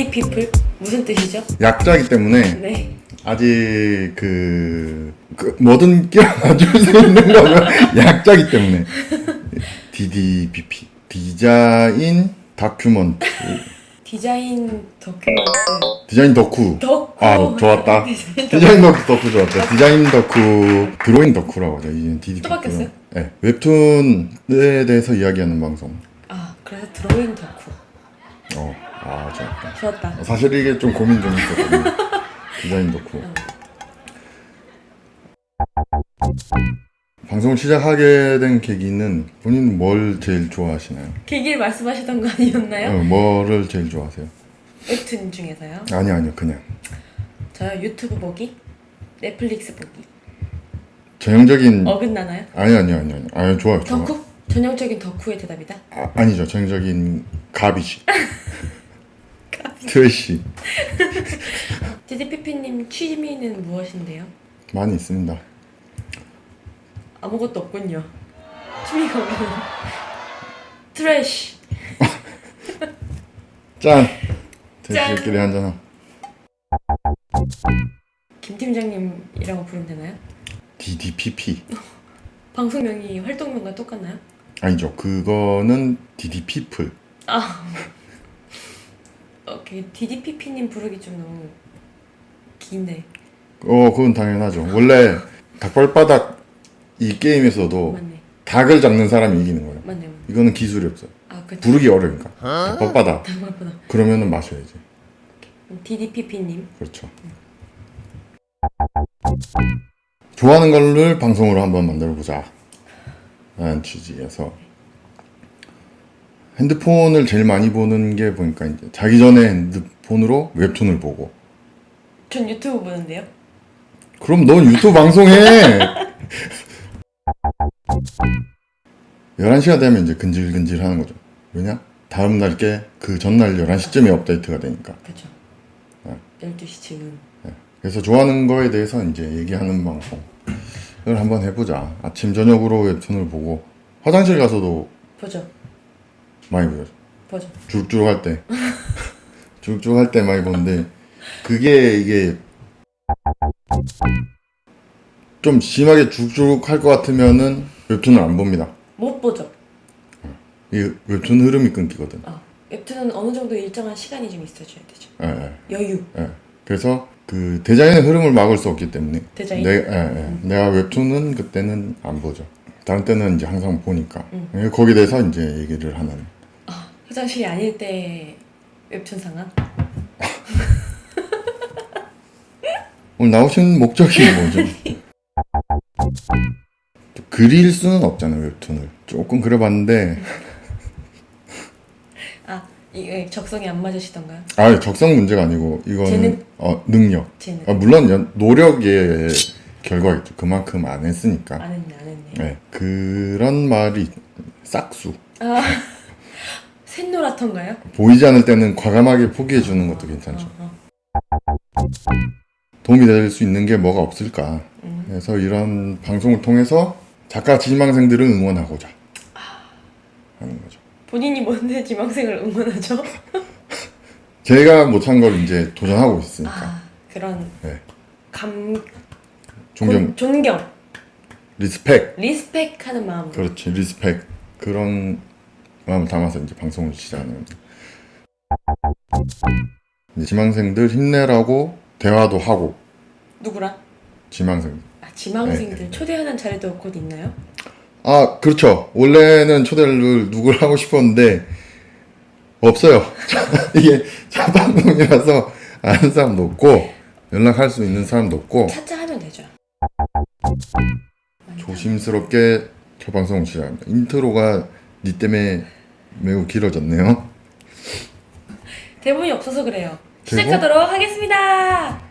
디디 피플 무슨 뜻이죠? 약자기 때문에 네. 아직 그, 그 뭐든 끼워맞출 수 있는 거면 약자기 때문에. DDBP 디자인 다큐먼트. 디자인 다큐멘트. 디자인 덕후. 덕후. 아 좋았다. 디자인 디자인 덕후 덕후 좋았다. 디자인 덕후 드로잉 덕후라고 하죠. 이제 DDP 또 바뀌었어요? 네 웹툰에 대해서 이야기하는 방송. 아 그래서 드로잉 덕후. 어 아 좋았다. 좋았다. 사실 이게 좀 고민 좀 있었거든요. 디자인 덕후 방송을 시작하게 된 계기는 본인 뭘 제일 좋아하시나요? 계길 말씀하시던 거 아니었나요? 어, 뭐를 제일 좋아하세요? 웹툰 중에서요? 아니 아니요 그냥. 저요 유튜브 보기? 넷플릭스 보기? 전형적인 어긋나나요? 아니 아니 아니 아니 아니 좋아요 좋아 덕후? 전형적인 덕후의 대답이다? 아, 아니죠. 전형적인 가비시 트래시. 디디피피님 취미는 무엇인데요? 많이 있습니다. 아무것도 없군요. 취미가 없는 트래쉬 짠. 짠. 돼지끼리 한잔 김 팀장님이라고 부르면 되나요? DDPP 방송명이 활동명과 똑같나요? 아니죠. 그거는 DDP플. 아 오케이 디디피피님 부르기 좀 너무 긴데. 어 그건 당연하죠. 원래 닭발바닥 이 게임에서도 맞네. 닭을 잡는 사람이 이기는 거예요. 맞네 맞네. 이거는 기술이 없어요 아 그쵸 부르기 어려우니까. 닭발바닥. 생각보다 그러면은 마셔야지. 디디피피님. 그렇죠. 좋아하는 거를 방송으로 한번 만들어 보자. 라는 취지에서 핸드폰을 제일 많이 보는 게 보니까 이제 자기 전에 핸드폰으로 웹툰을 보고. 전 유튜브 보는데요? 그럼 넌 유튜브 방송해! 11시가 되면 이제 근질근질 하는 거죠. 왜냐? 다음 날 게 그 전날 11시쯤에 업데이트가 되니까. 그쵸. 네. 12시쯤 그래서 좋아하는 거에 대해서 이제 얘기하는 방송을 한번 해보자. 아침 저녁으로 웹툰을 보고 화장실 가서도 보죠 많이 보죠. 보죠 주룩주룩 할 때, 주룩주룩 할때 많이 보는데 그게 이게 좀 심하게 주룩주룩 할것 같으면은 웹툰을 안 봅니다. 못 보죠 이 웹툰 흐름이 끊기거든. 아 웹툰은 어느 정도 일정한 시간이 좀 있어줘야 되죠 예, 예, 여유 예. 그래서 그 대자연의 흐름을 막을 수 없기 때문에 대자연? 내, 예, 예. 내가 웹툰은 그때는 안 보죠. 다른 때는 이제 항상 보니까 음. 예, 거기에 대해서 이제 얘기를 하는. 아 화장실이 아닐 때 웹툰 상황 오늘 나오신 목적이 뭐죠? 또 그릴 수는 없잖아요 웹툰을. 조금 그려봤는데 아 이게 적성이 안 맞으시던가요? 아 적성 문제가 아니고 이거는 재능? 어, 능력. 쟤는 아, 물론 연- 노력의 결과겠죠. 그만큼 안 했으니까. 안 했네 안 했네 네, 그런 말이 싹수. 아 샛노랗던가요? 보이지 않을 때는 과감하게 포기해 주는 것도 괜찮죠. 어, 어. 도움이 될 수 있는 게 뭐가 없을까. 음. 그래서 이런 방송을 통해서 작가 지망생들을 응원하고자 하는 거죠. 본인이 뭔데 지망생을 응원하죠? 제가 못한 걸 이제 도전하고 있으니까 아 그런 네. 감 존경, 곤- 존경 리스펙, 리스펙하는 마음으로 그렇지 리스펙 그런 마음을 담아서 이제 방송을 시작하는 겁니다. 이제 지망생들 힘내라고 대화도 하고 누구랑? 지망생. 아 지망생들 네, 네. 초대하는 자리도 곧 있나요? 아 그렇죠. 원래는 초대를 누굴 하고 싶었는데 없어요. 이게 첫 방송이라서 아는 사람도 없고 연락할 수 있는 사람도 없고 차차 하면 되죠. 조심스럽게 첫 방송을 시작합니다. 인트로가 니 때문에 매우 길어졌네요. 대본이 없어서 그래요. 대본? 시작하도록 하겠습니다.